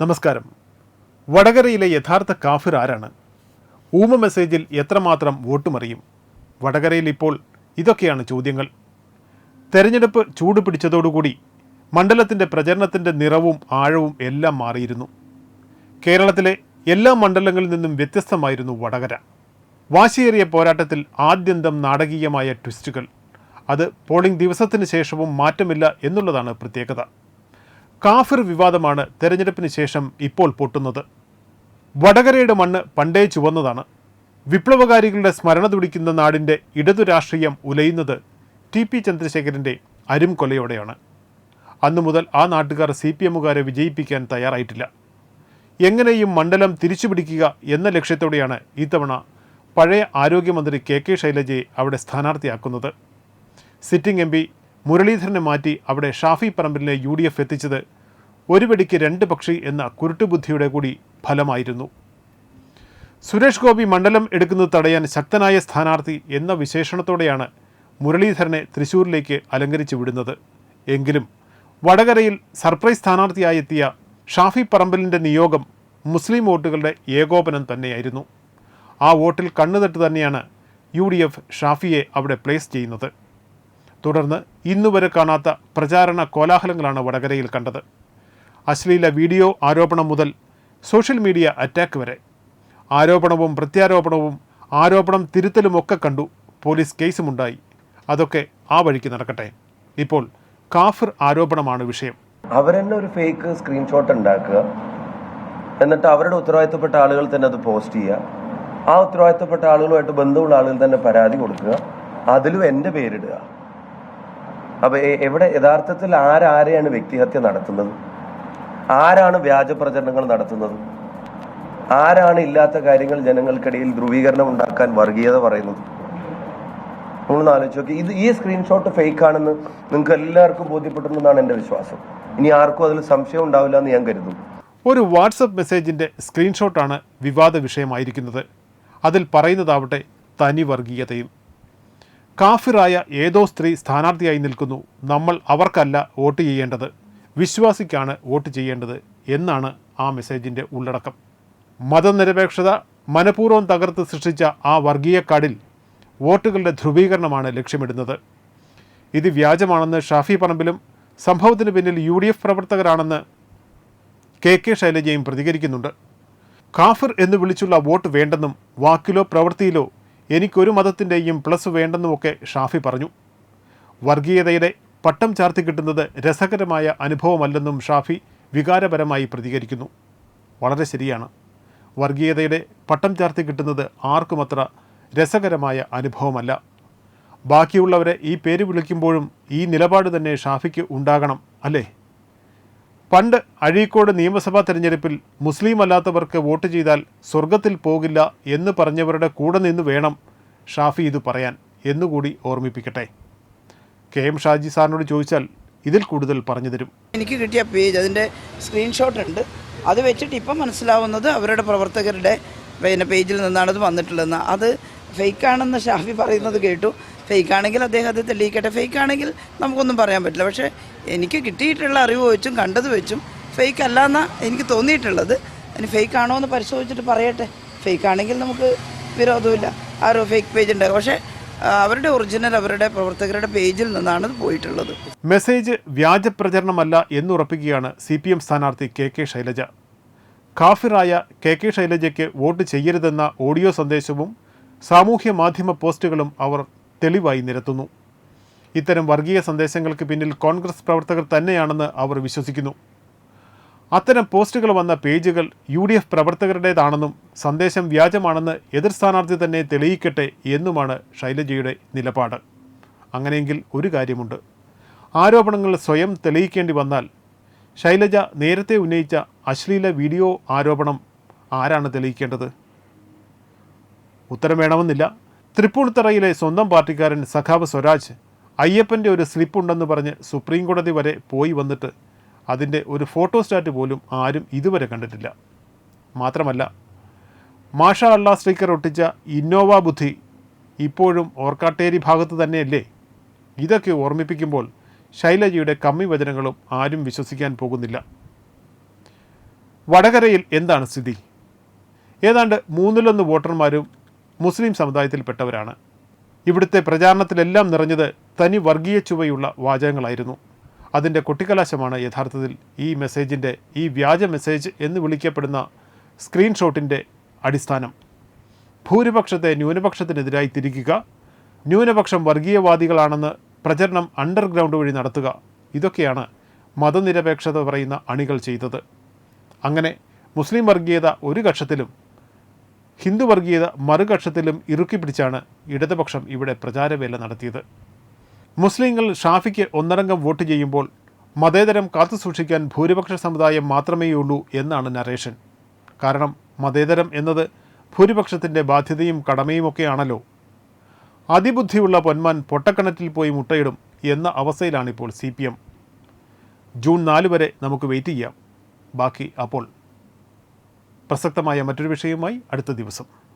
നമസ്കാരം. വടകരയിലെ യഥാർത്ഥ കാഫിർ ആരാണ്? ഊമ മെസ്സേജിൽ എത്രമാത്രം വോട്ടുമറിയും വടകരയിൽ ഇപ്പോൾ ഇതൊക്കെയാണ് ചോദ്യങ്ങൾ. തെരഞ്ഞെടുപ്പ് ചൂട് പിടിച്ചതോടുകൂടി മണ്ഡലത്തിന്റെ പ്രചരണത്തിന്റെ നിറവും ആഴവും എല്ലാം മാറിയിരുന്നു. കേരളത്തിലെ എല്ലാ മണ്ഡലങ്ങളിൽ നിന്നും വ്യത്യസ്തമായിരുന്നു വടകര. വാശിയേറിയ പോരാട്ടത്തിൽ ആദ്യന്തം നാടകീയമായ ട്വിസ്റ്റുകൾ. അത് പോളിംഗ് ദിവസത്തിന് ശേഷവും മാറ്റമില്ല എന്നുള്ളതാണ് പ്രത്യേകത. കാഫിർ വിവാദമാണ് തെരഞ്ഞെടുപ്പിന് ശേഷം ഇപ്പോൾ പൊട്ടുന്നത്. വടകരയുടെ മണ്ണ് പണ്ടേ ചുവന്നതാണ്. വിപ്ലവകാരികളുടെ സ്മരണ തുടിക്കുന്ന നാടിന്റെ ഇടതു രാഷ്ട്രീയം ഉലയുന്നത് ടി പി ചന്ദ്രശേഖരന്റെ അരും കൊലയോടെയാണ്. അന്നു മുതൽ ആ നാട്ടുകാർ സി പി എമ്മുകാരെ വിജയിപ്പിക്കാൻ തയ്യാറായിട്ടില്ല. എങ്ങനെയും മണ്ഡലം തിരിച്ചുപിടിക്കുക എന്ന ലക്ഷ്യത്തോടെയാണ് ഇത്തവണ പഴയ ആരോഗ്യമന്ത്രി കെ കെ ശൈലജയെ അവിടെ സ്ഥാനാർത്ഥിയാക്കുന്നത്. സിറ്റിംഗ് എം പി മുരളീധരനെ മാറ്റി അവിടെ ഷാഫി പറമ്പിലിനെ യു ഡി എഫ് എത്തിച്ചത് ഒരു വെടിക്ക് രണ്ട് പക്ഷി എന്ന കുരുട്ടുബുദ്ധിയുടെ കൂടി ഫലമായിരുന്നു. സുരേഷ് ഗോപി മണ്ഡലം എടുക്കുന്നത് തടയാൻ ശക്തനായ സ്ഥാനാർത്ഥി എന്ന വിശേഷണത്തോടെയാണ് മുരളീധരനെ തൃശൂരിലേക്ക് അലങ്കരിച്ചു വിടുന്നത്. എങ്കിലും വടകരയിൽ സർപ്രൈസ് സ്ഥാനാർത്ഥിയായി എത്തിയ ഷാഫി പറമ്പലിന്റെ നിയോഗം മുസ്ലിം വോട്ടുകളുടെ ഏകോപനം തന്നെയായിരുന്നു. ആ വോട്ടിൽ കണ്ണുതട്ട് തന്നെയാണ് യു ഷാഫിയെ അവിടെ പ്ലേസ് ചെയ്യുന്നത്. തുടർന്ന് ഇന്നുവരെ കാണാത്ത പ്രചാരണ കോലാഹലങ്ങളാണ് വടകരയിൽ കണ്ടത്. അശ്ലീല വീഡിയോ ആരോപണം മുതൽ സോഷ്യൽ മീഡിയ അറ്റാക്ക് വരെ. ആരോപണവും പ്രത്യാരോപണവും ആരോപണം തിരുത്തലുമൊക്കെ കണ്ടു പോലീസ് കേസുമുണ്ടായി. അതൊക്കെ ആ വഴിക്ക് നടക്കട്ടെ. ഇപ്പോൾ കാഫിർ ആരോപണമാണ് വിഷയം. അവരെന്നെ ഒരു ഫേക്ക് സ്ക്രീൻഷോട്ട് ഉണ്ടാക്കുക. എന്നിട്ട് അവരുടെ ഉത്തരവാദിത്തപ്പെട്ട ആളുകൾ തന്നെ അത് പോസ്റ്റ് ചെയ്യുക. ആ ഉത്തരവാദിത്തപ്പെട്ട ആളുകളുമായിട്ട് ബന്ധമുള്ള ആളുകൾ തന്നെ പരാതി കൊടുക്കുക. അതിലും എന്റെ പേരിടുക. അപ്പൊ എവിടെ യഥാർത്ഥത്തിൽ ആരാരെയാണ് വ്യക്തിഹത്യ നടത്തുന്നത്? ആരാണ് വ്യാജ പ്രചരണങ്ങൾ നടത്തുന്നത്? ആരാണ് ഇല്ലാത്ത കാര്യങ്ങൾ ജനങ്ങൾക്കിടയിൽ ധ്രുവീകരണം ഉണ്ടാക്കാൻ വർഗീയത പറയുന്നത്? നമ്മളൊന്ന് ആലോചിച്ച് നോക്കി. ഇത് ഈ സ്ക്രീൻഷോട്ട് ഫേക്ക് ആണെന്ന് നിങ്ങൾക്ക് എല്ലാവർക്കും ബോധ്യപ്പെട്ടിട്ടുണ്ടെന്നാണ് എന്റെ വിശ്വാസം. ഇനി ആർക്കും അതിൽ സംശയം ഉണ്ടാവില്ല എന്ന് ഞാൻ കരുതുന്നു. ഒരു വാട്സപ്പ് മെസ്സേജിന്റെ സ്ക്രീൻഷോട്ടാണ് വിവാദ വിഷയമായിരിക്കുന്നത്. അതിൽ പറയുന്നതാവട്ടെ തനി വർഗീയതയും. കാഫിറായ ഏതോ സ്ത്രീ സ്ഥാനാർത്ഥിയായി നിൽക്കുന്നു. നമ്മൾ അവർക്കല്ല വോട്ട് ചെയ്യേണ്ടത്. വിശ്വാസിക്കാണ് വോട്ട് ചെയ്യേണ്ടത് എന്നാണ് ആ മെസ്സേജിന്റെ ഉള്ളടക്കം. മതനിരപേക്ഷത മനഃപൂർവം തകർത്ത് സൃഷ്ടിച്ച ആ വർഗീയക്കാടിൽ വോട്ടുകളുടെ ധ്രുവീകരണമാണ് ലക്ഷ്യമിടുന്നത്. ഇത് വ്യാജമാണെന്ന് ഷാഫി പറമ്പിലും സംഭവത്തിന് പിന്നിൽ യു ഡി എഫ് പ്രവർത്തകരാണെന്ന് കെ കെ ശൈലജയും പ്രതികരിക്കുന്നുണ്ട്. കാഫിർ എന്ന് വിളിച്ചുള്ള വോട്ട് വേണ്ടെന്നും വാക്കിലോ പ്രവൃത്തിയിലോ എനിക്കൊരു മതത്തിന്റെയും പ്ലസ് വേണ്ടെന്നുമൊക്കെ ഷാഫി പറഞ്ഞു. വർഗീയതയുടെ പട്ടം ചാർത്തി കിട്ടുന്നത് രസകരമായ അനുഭവമല്ലെന്നും ഷാഫി വികാരപരമായി പ്രതികരിക്കുന്നു. വളരെ ശരിയാണ്. വർഗീയതയുടെ പട്ടം ചാർത്തി കിട്ടുന്നത് ആർക്കുമത്ര രസകരമായ അനുഭവമല്ല. ബാക്കിയുള്ളവരെ ഈ പേര് വിളിക്കുമ്പോഴും ഈ നിലപാട് തന്നെ ഷാഫിക്ക് ഉണ്ടാകണം അല്ലേ? പണ്ട് അഴീക്കോട് നിയമസഭാ തെരഞ്ഞെടുപ്പിൽ മുസ്ലിം അല്ലാത്തവർക്ക് വോട്ട് ചെയ്താൽ സ്വർഗത്തിൽ പോകില്ല എന്ന് പറഞ്ഞവരുടെ കൂടെ നിന്ന് വേണം ഷാഫി ഇത് പറയാൻ എന്നുകൂടി ഓർമ്മിപ്പിക്കട്ടെ. കെ എം ഷാജി സാറിനോട് ചോദിച്ചാൽ ഇതിൽ കൂടുതൽ പറഞ്ഞു തരും. എനിക്ക് കിട്ടിയ പേജ് അതിന്റെ സ്ക്രീൻഷോട്ട് ഉണ്ട്. അത് വെച്ചിട്ട് ഇപ്പം മനസ്സിലാവുന്നത് അവരുടെ പ്രവർത്തകരുടെ പിന്നെ പേജിൽ നിന്നാണ് അത് വന്നിട്ടുള്ളതെന്ന്. അത് ഫേക്കാണെന്ന് ഷാഫി പറയുന്നത് കേട്ടു. ഫേക്കാണെങ്കിൽ അദ്ദേഹം അത് തെളിയിക്കട്ടെ. ഫേക്ക് ആണെങ്കിൽ നമുക്കൊന്നും പറയാൻ പറ്റില്ല. പക്ഷേ എനിക്ക് കിട്ടിയിട്ടുള്ള അറിവ് വെച്ചും കണ്ടത് വെച്ചും ഫേക്ക് അല്ല എന്നാണ് എനിക്ക് തോന്നിയിട്ടുള്ളത്. അതിന് ഫേക്ക് ആണോ എന്ന് പരിശോധിച്ചിട്ട് പറയട്ടെ. ഫേക്ക് ആണെങ്കിൽ നമുക്ക് വിരോധമില്ല. ആരോ ഫേക്ക് പേജ് ഉണ്ട് പക്ഷേ അവരുടെ ഒറിജിനൽ അവരുടെ പ്രവർത്തകരുടെ പേജിൽ നിന്നാണ് പോയിട്ടുള്ളത്. മെസ്സേജ് വ്യാജ പ്രചരണമല്ല എന്നുറപ്പിക്കുകയാണ് സി പി എം സ്ഥാനാർത്ഥി കെ കെ ശൈലജ. കാഫിറായ കെ കെ ശൈലജയ്ക്ക് വോട്ട് ചെയ്യരുതെന്ന ഓഡിയോ സന്ദേശവും സാമൂഹ്യ മാധ്യമ പോസ്റ്റുകളും അവർ തെളിവായി നിരത്തുന്നു. ഇത്തരം വർഗീയ സന്ദേശങ്ങൾക്ക് പിന്നിൽ കോൺഗ്രസ് പ്രവർത്തകർ തന്നെയാണെന്ന് അവർ വിശ്വസിക്കുന്നു. അത്തരം പോസ്റ്റുകൾ വന്ന പേജുകൾ യു ഡി എഫ് പ്രവർത്തകരുടേതാണെന്നും സന്ദേശം വ്യാജമാണെന്ന് എതിർ സ്ഥാനാർത്ഥി തന്നെ തെളിയിക്കട്ടെ എന്നുമാണ് ശൈലജയുടെ നിലപാട്. അങ്ങനെയെങ്കിൽ ഒരു കാര്യമുണ്ട്. ആരോപണങ്ങൾ സ്വയം തെളിയിക്കേണ്ടി വന്നാൽ ശൈലജ നേരത്തെ ഉന്നയിച്ച അശ്ലീല വീഡിയോ ആരോപണം ആരാണ് തെളിയിക്കേണ്ടത്? ഉത്തരം വേണമെന്നില്ല. തൃപ്പൂണിത്തറയിലെ സ്വന്തം പാർട്ടിക്കാരൻ സഖാവ് സ്വരാജ് അയ്യപ്പന്റെ ഒരു സ്ലിപ്പുണ്ടെന്ന് പറഞ്ഞ് സുപ്രീം കോടതി വരെ പോയി വന്നിട്ട് അതിന്റെ ഒരു ഫോട്ടോസ്റ്റാറ്റ് പോലും ആരും ഇതുവരെ കണ്ടിട്ടില്ല. മാത്രമല്ല മാഷ അള്ളാ സ്റ്റിക്കർ ഒട്ടിച്ച ഇന്നോവ ബുദ്ധി ഇപ്പോഴും ഓർക്കാട്ടേരി ഭാഗത്ത് തന്നെയല്ലേ? ഇതൊക്കെ ഓർമ്മിപ്പിക്കുമ്പോൾ ശൈലജയുടെ കമ്മി വചനങ്ങളും ആരും വിശ്വസിക്കാൻ പോകുന്നില്ല. വടകരയിൽ എന്താണ് സ്ഥിതി? ഏതാണ്ട് മൂന്നിലൊന്ന് വോട്ടർമാരും മുസ്ലിം സമുദായത്തിൽപ്പെട്ടവരാണ്. ഇവിടുത്തെ പ്രചാരണത്തിലെല്ലാം നിറഞ്ഞത് തനി വർഗീയ ചുവയുള്ള വാചകങ്ങളായിരുന്നു. അതിന്റെ കൊട്ടിക്കലാശമാണ് യഥാർത്ഥത്തിൽ ഈ മെസ്സേജിന്റെ ഈ വ്യാജ മെസ്സേജ് എന്ന് വിളിക്കപ്പെടുന്ന സ്ക്രീൻഷോട്ടിന്റെ അടിസ്ഥാനം. ഭൂരിപക്ഷത്തെ ന്യൂനപക്ഷത്തിനെതിരായി തിരിക്കുക ന്യൂനപക്ഷം വർഗീയവാദികളാണെന്ന് പ്രചരണം അണ്ടർഗ്രൗണ്ട് വഴി നടത്തുക ഇതൊക്കെയാണ് മതനിരപേക്ഷത പറയുന്ന അണികൾ ചെയ്തത്. അങ്ങനെ മുസ്ലിം വർഗീയത ഒരു കക്ഷത്തിലും ഹിന്ദു വർഗീയത മറുകക്ഷത്തിലും ഇറുക്കി പിടിച്ചാണ് ഇടതുപക്ഷം ഇവിടെ പ്രചാരവേല നടത്തിയത്. മുസ്ലിങ്ങൾ ഷാഫിക്ക് ഒന്നടങ്കം വോട്ട് ചെയ്യുമ്പോൾ മതേതരം കാത്തുസൂക്ഷിക്കാൻ ഭൂരിപക്ഷ സമുദായം മാത്രമേയുള്ളൂ എന്നാണ് നരേഷൻ കാരണം മതേതരം എന്നത് ഭൂരിപക്ഷത്തിന്റെ ബാധ്യതയും കടമയുമൊക്കെയാണല്ലോ. അതിബുദ്ധിയുള്ള പൊന്മാൻ പൊട്ടക്കിണറ്റിൽ പോയി മുട്ടയിടും എന്ന അവസ്ഥയിലാണിപ്പോൾ സി പി എം. ജൂൺ നാല് വരെ നമുക്ക് വെയിറ്റ് ചെയ്യാം. ബാക്കി അപ്പോൾ. പ്രസക്തമായ മറ്റൊരു വിഷയവുമായി അടുത്ത ദിവസം.